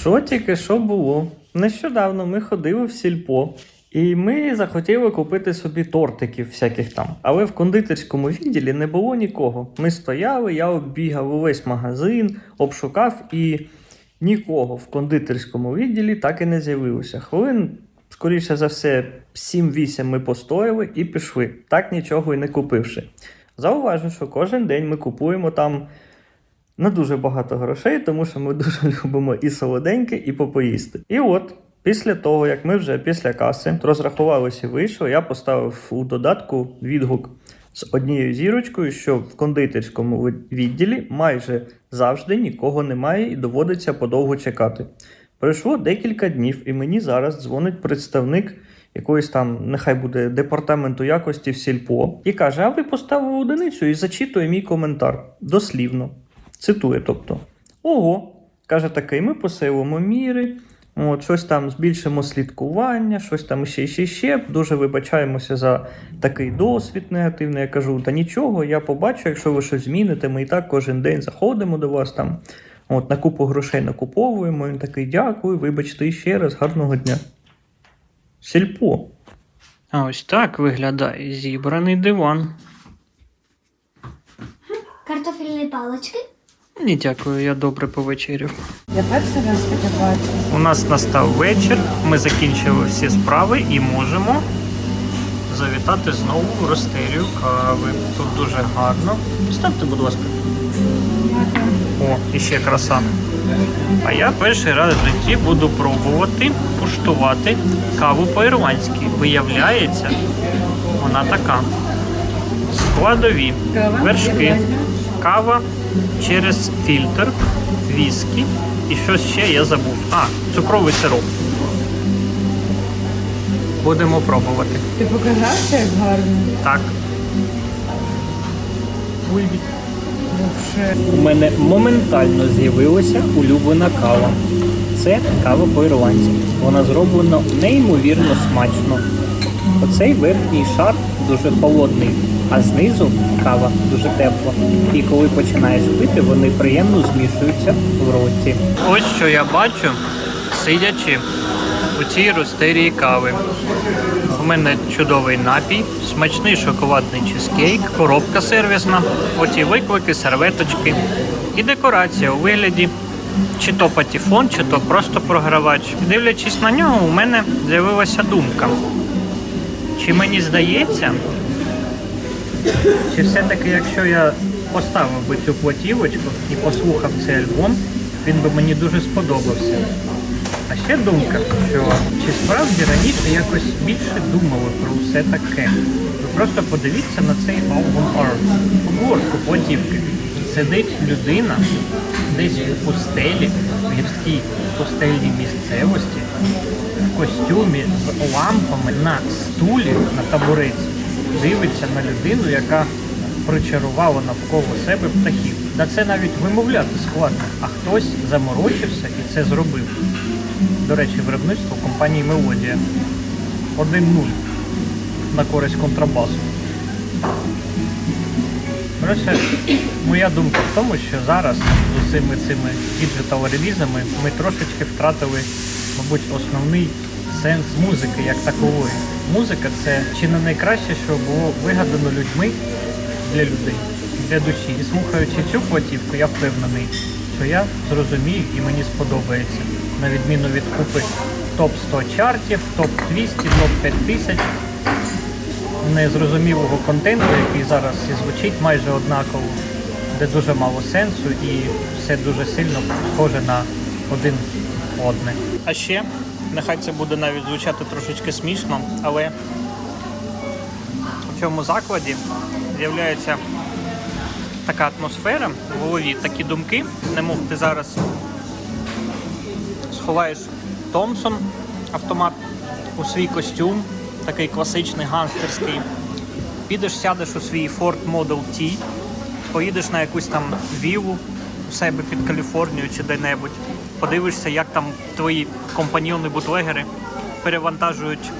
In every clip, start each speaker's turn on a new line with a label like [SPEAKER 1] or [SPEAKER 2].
[SPEAKER 1] Що тільки що було? Нещодавно ми ходили в сільпо, і ми захотіли купити собі тортиків всяких там. Але в кондитерському відділі не було нікого. Ми стояли, я оббігав увесь магазин, обшукав і нікого в кондитерському відділі так і не з'явилося. Хвилин, скоріше за все, 7-8 ми постояли і пішли, так нічого і не купивши. Зауважу, що кожен день ми купуємо там на дуже багато грошей, тому що ми дуже любимо і солоденьке, і попоїсти. І от, після того, як ми вже після каси розрахувалися і вийшли, я поставив у додатку відгук з однією зірочкою, що в кондитерському відділі майже завжди нікого немає і доводиться подовго чекати. Пройшло декілька днів, і мені зараз дзвонить представник якоїсь там, нехай буде департаменту якості в сільпо, і каже: А ви поставили одиницю і зачитує мій коментар дослівно. Цитує, тобто. Ого, каже такий, ми посилимо міри, от, щось там збільшимо слідкування, щось там ще, ще, ще. Дуже вибачаємося за такий досвід негативний. Я кажу, та нічого, я побачу, якщо ви щось зміните, ми і так кожен день заходимо до вас там. От, на купу грошей накуповуємо. Він такий, дякую, вибачте ще раз, гарного дня. Сільпо. А ось так виглядає зібраний диван.
[SPEAKER 2] Картофельні палочки.
[SPEAKER 1] Ні, дякую, я добре повечеряв.
[SPEAKER 3] Я перший раз таке бачу.
[SPEAKER 1] У нас настав вечір, ми закінчили всі справи і можемо завітати знову в ростерію кави. Тут дуже гарно. Ставте, будь ласка. О, і ще краса. А я перший раз в житті буду пробувати куштувати каву по-ірландськи. Виявляється, вона така. Складові вершки, кава через фільтр, віскі і щось ще я забув. А, цукровий сироп. Будемо пробувати.
[SPEAKER 3] Ти показався як гарно?
[SPEAKER 1] Так.
[SPEAKER 3] Вообще.
[SPEAKER 1] У мене моментально з'явилася улюблена кава. Це кава по-ірландськи. Вона зроблена неймовірно смачно. Оцей верхній шар дуже холодний, а знизу кава дуже тепла. І коли починаєш пити, вони приємно змішуються в роті. Ось що я бачу, сидячи у цій ростерії кави. У мене чудовий напій, смачний шоколадний чизкейк, коробка сервісна, оті виклики, серветочки і декорація у вигляді чи то патефон, чи то просто програвач. Дивлячись на нього, у мене з'явилася думка. Чи мені здається, чи все-таки, якщо я поставив би цю платівочку і послухав цей альбом, він би мені дуже сподобався. А ще думка, що чи справді раніше якось більше думали про все таке. Ви просто подивіться на цей album art, обгортку платівки. Сидить людина десь у пустелі, в гірській пустельній місцевості, костюмі з лампами на стулі на табуреці, дивиться на людину, яка причарувала навколо себе птахів. На це навіть вимовляти складно, а хтось заморочився і це зробив. До речі, виробництво компанії Мелодія 1-0 на користь контрабасу. Коротше, моя думка в тому, що зараз з усіми цими діджитал-релізами ми трошечки втратили, мабуть, основний сенс музики як такової. Музика це чи не найкраще, що було вигадано людьми для людей, для душі. І слухаючи цю платівку, я впевнений, що я зрозумію і мені сподобається. На відміну від купи топ 100 чартів, топ 200, топ 5000 незрозумілого контенту, який зараз і звучить майже однаково, де дуже мало сенсу і все дуже сильно схоже на один одне. А ще, нехай це буде навіть звучати трошечки смішно, але у цьому закладі з'являється така атмосфера в голові, такі думки, немов ти зараз сховаєш Томпсон автомат у свій костюм, такий класичний гангстерський. Підеш, сядеш у свій Ford Model T, поїдеш на якусь там віллу у себе під Каліфорнію чи де-небудь. Подивишся, як там твої компаньйони-бутлегери перевантажують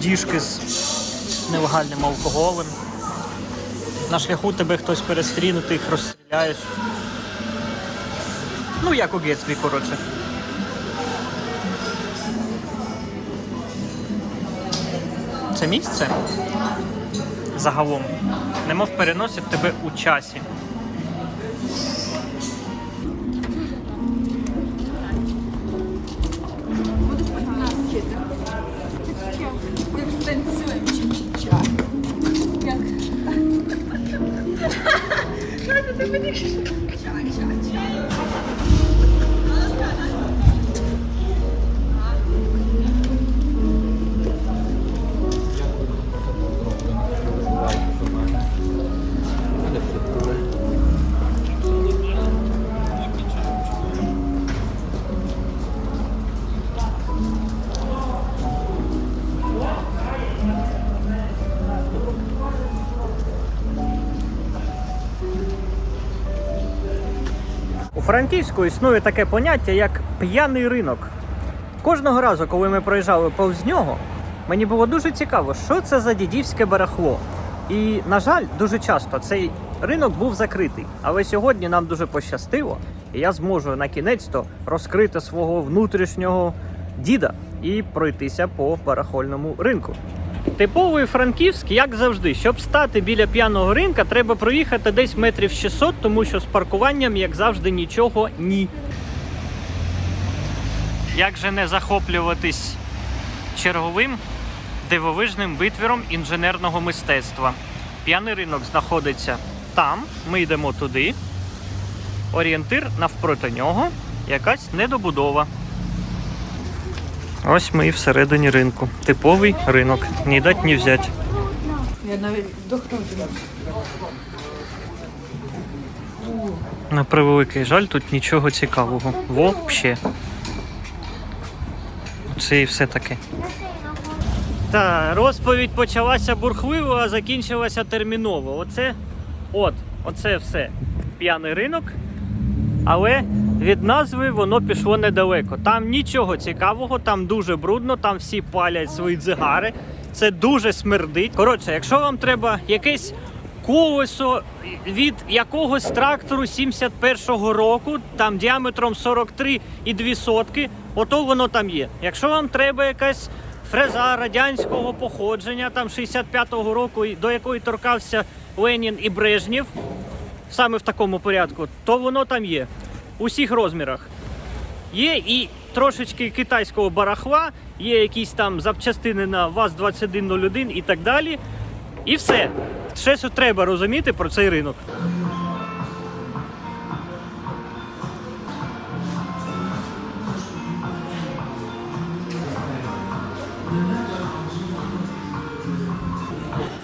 [SPEAKER 1] діжки з нелегальним алкоголем. На шляху тебе хтось перестріне, ти їх розстріляєш. Ну, як у Гетсбі, коротше. Це місце загалом, немов переносить тебе у часі. 你快，下来，下。Франківську існує таке поняття, як п'яний ринок. Кожного разу, коли ми проїжджали повз нього, мені було дуже цікаво, що це за дідівське барахло. І, на жаль, дуже часто цей ринок був закритий. Але сьогодні нам дуже пощастило, і я зможу на кінець-то розкрити свого внутрішнього діда і пройтися по барахольному ринку. Типовий франківськ, як завжди, щоб стати біля п'яного ринка, треба проїхати десь метрів 600, тому що з паркуванням, як завжди, нічого ні. Як же не захоплюватись черговим дивовижним витвіром інженерного мистецтва? П'яний ринок знаходиться там, ми йдемо туди. Орієнтир навпроти нього якась недобудова. Ось ми і всередині ринку. Типовий ринок. Ні дать, ні взять.
[SPEAKER 3] Я навіть можу.
[SPEAKER 1] На превеликий жаль, тут нічого цікавого. Вообще. Це і все таке. Та, розповідь почалася бурхливо, а закінчилася терміново. Оце, от, оце все. П'яний ринок. Але від назви воно пішло недалеко. Там нічого цікавого, там дуже брудно, там всі палять свої дзигари. Це дуже смердить. Коротше, якщо вам треба якесь колесо від якогось трактору 71-го року, там діаметром 43,2 сотки, ото воно там є. Якщо вам треба якась фреза радянського походження, там 65-го року, до якої торкався Ленін і Брежнєв, саме в такому порядку, то воно там є. У всіх розмірах. Є і трошечки китайського барахла, є якісь там запчастини на ВАЗ-2101 і так далі. І все. Ще треба розуміти про цей ринок.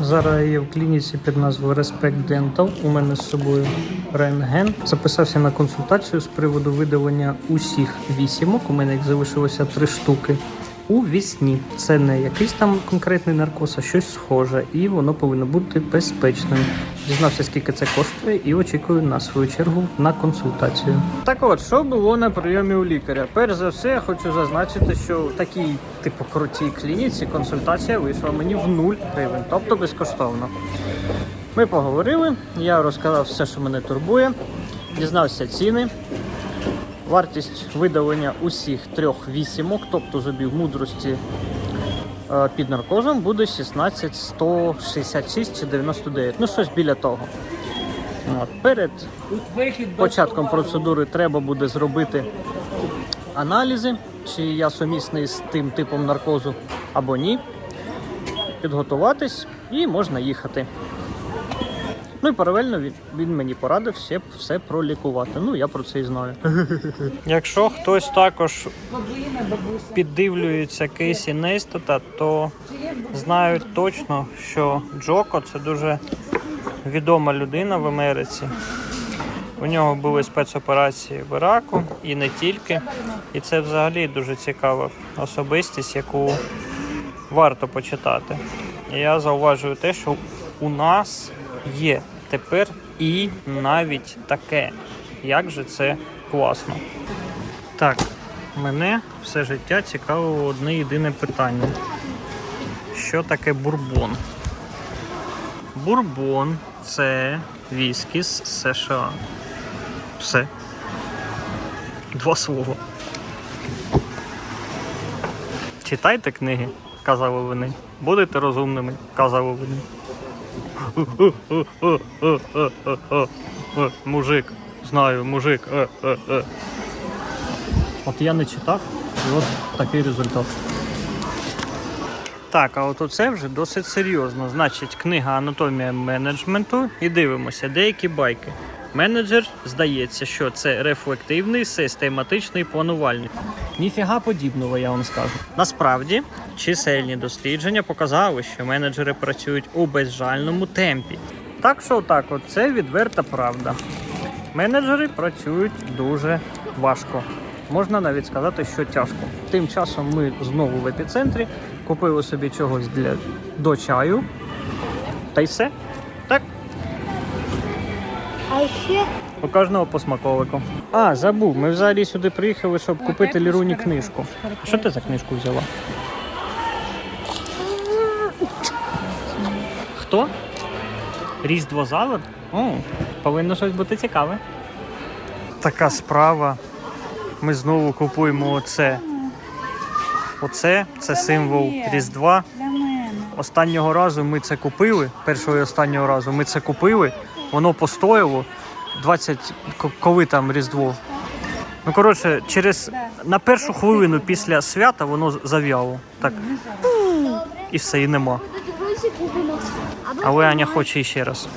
[SPEAKER 1] Зараз я в клініці під назвою Respect Dental. У мене з собою рентген. Записався на консультацію з приводу видалення усіх вісімок. У мене їх залишилося три штуки. У вісні. Це не якийсь там конкретний наркоз, а щось схоже, і воно повинно бути безпечним. Дізнався, скільки це коштує, і очікую на свою чергу на консультацію. Так от, що було на прийомі у лікаря? Перш за все, я хочу зазначити, що в такій, типу, крутій клініці консультація вийшла мені в 0 гривень, тобто безкоштовно. Ми поговорили, я розказав все, що мене турбує, дізнався ціни. Вартість видалення усіх трьох вісімок, тобто зубів мудрості під наркозом, буде 16 166 чи 99. Ну, щось біля того. От. Перед початком процедури треба буде зробити аналізи, чи я сумісний з тим типом наркозу або ні. Підготуватись і можна їхати. Ну і паралельно він, він мені порадив все, все пролікувати. Ну, я про це і знаю. Якщо хтось також піддивлюється Кейсі Нейстата, то знають точно, що Джоко це дуже відома людина в Америці. У нього були спецоперації в Іраку і не тільки. І це взагалі дуже цікава особистість, яку варто почитати. Я зауважую те, що у нас є тепер і навіть таке. Як же це класно. Так, мене все життя цікавило одне єдине питання. Що таке бурбон? Бурбон це віскі з США. Все. Два слова. Читайте книги. казали вони. Будете розумними, казали вони. Мужик, знаю, мужик. От я не читав, і от такий результат. Так, а от оце вже досить серйозно. Значить, книга Анатомія менеджменту. І дивимося, деякі байки. Менеджер здається, що це рефлективний, систематичний планувальник. Ніфіга подібного, я вам скажу. Насправді, чисельні дослідження показали, що менеджери працюють у безжальному темпі. Так що так, от це відверта правда. Менеджери працюють дуже важко. Можна навіть сказати, що тяжко. Тим часом ми знову в епіцентрі купили собі чогось для до чаю. Та й все.
[SPEAKER 2] А ще
[SPEAKER 1] у кожного по смаковику. А, забув, ми взагалі сюди приїхали, щоб купити Ліруні книжку. А що ти за книжку взяла? Хто? Різдвозавр? О, повинно щось бути цікаве. Така справа. Ми знову купуємо оце. Оце це символ Різдва.
[SPEAKER 3] Для мене.
[SPEAKER 1] Останнього разу ми це купили. Першого і останнього разу ми це купили. Воно постояло 20, к- коли там Різдво. Ну, коротше, через на першу хвилину після свята воно зав'яло. Так, і все, і нема. Але Аня хоче іще раз.